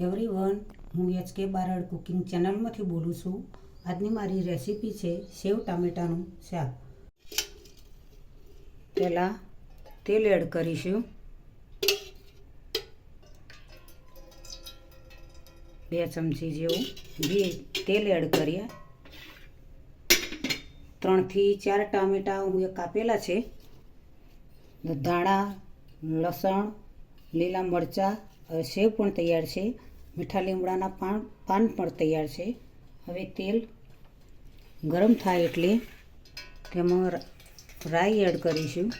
Everyone હું H K Barad cooking ચેનલમાંથી બોલું છું. આજની મારી રેસીપી છે સેવ ટામેટાનું શાક. પહેલાં તેલ એડ કરીશું. બે ચમચી જેવું ઘી તેલ એડ કરીએ. ત્રણથી ચાર ટામેટાં હું કાપેલા છે. ધાણા, લસણ, લીલા મરચાં સેવ પણ તૈયાર છે. મીઠા લીમડાના પાન પાન પણ તૈયાર છે. હવે તેલ ગરમ થાય એટલે તેમાં રાઈ એડ કરીશું.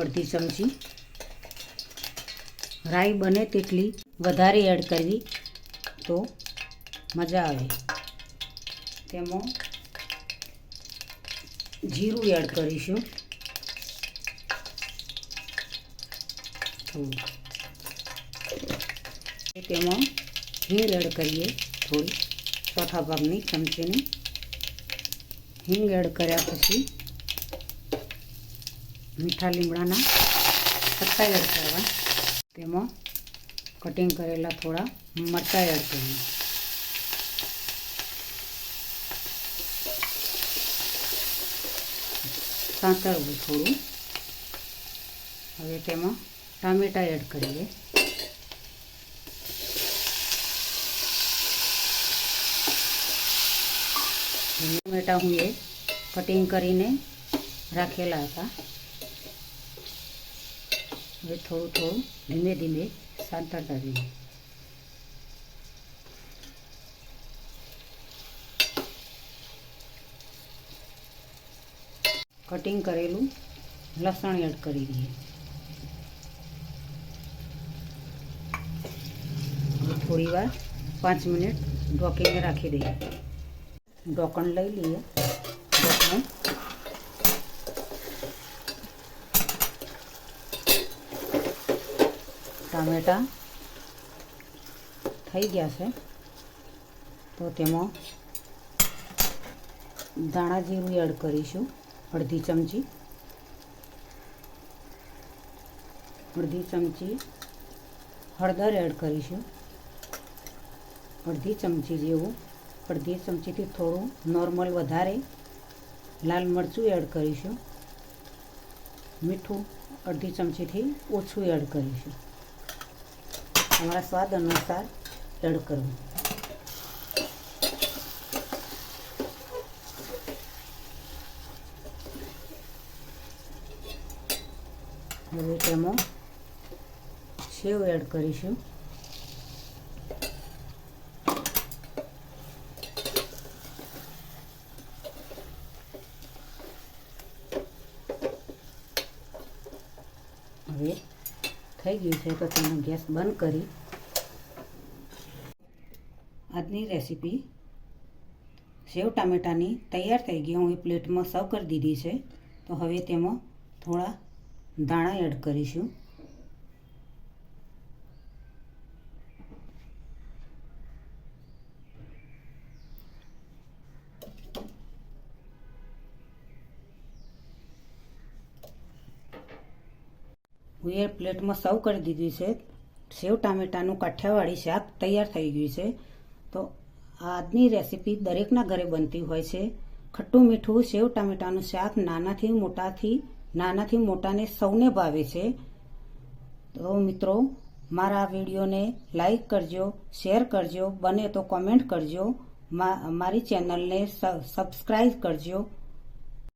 અડધી ચમચી. રાઈ બને તેટલી વધારે એડ કરવી તો મજા આવે. તેમાં જીરું એડ કરીશું. તેમાં હિંગ એડ કરીએ થોડી. ચોથા ભાગની ચમચીની. હિંગ એડ કર્યા પછી મીઠા લીમડાના પત્તા એડ કરવા તેમાં કટિંગ કરેલા થોડા મરચાં એડ કરવા સાંતળવું થોડું. હવે તેમાં ટામેટાં એડ કરીએ. ટમેટા હું એ કટિંગ કરીને રાખેલા હતા. હવે થોડું થોડું ધીમે ધીમે સાંતળતા જઈએ. કટિંગ કરેલું, લસણ એડ કરી દઈએ. થોડી વાર પાંચ મિનિટ ઢોકીને રાખી દઈએ. ઢોકણ લઈ લઈએ. ઢોકણ. ટામેટા થઈ ગયા છે. તો તેમાં ધાણા જીરું એડ કરીશું, અડધી ચમચી. અડધી ચમચી હળદર એડ કરીશું. અડધી ચમચી જેવું અડધી ચમચીથી થોડું નોર્મલ વધારે લાલ મરચું એડ કરીશું. મીઠું અડધી ચમચીથી ઓછું એડ કરીશું. અમારા સ્વાદ અનુસાર એડ કરવું. હવે તેમાં સેવ એડ કરીશું. હવે થઈ ગયું છે તો તેનો ગેસ બંધ કરી. આજની રેસીપી સેવ ટામેટાની તૈયાર થઈ ગઈ. હું એ પ્લેટમાં સર્વ કરી દીધી છે. તો હવે તેમાં થોડા દાણા એડ કરીશું. હું એ પ્લેટમાં સર્વ કરી દીધી છે. સેવ ટામેટાનું કાઠિયાવાડી શાક તૈયાર થઈ ગયું છે. તો આજની રેસીપી દરેકના ઘરે બનતી હોય છે. ખટ્ટું મીઠું સેવ ટામેટાનું શાક નાનાથી મોટાથી, નાનાથી મોટાને સૌને ભાવે છે. તો મિત્રો, મારા વિડીયોને લાઈક કરજો, શેર કરજો, બને તો કોમેન્ટ કરજો. મારી ચેનલને સબસ્ક્રાઈબ કરજો.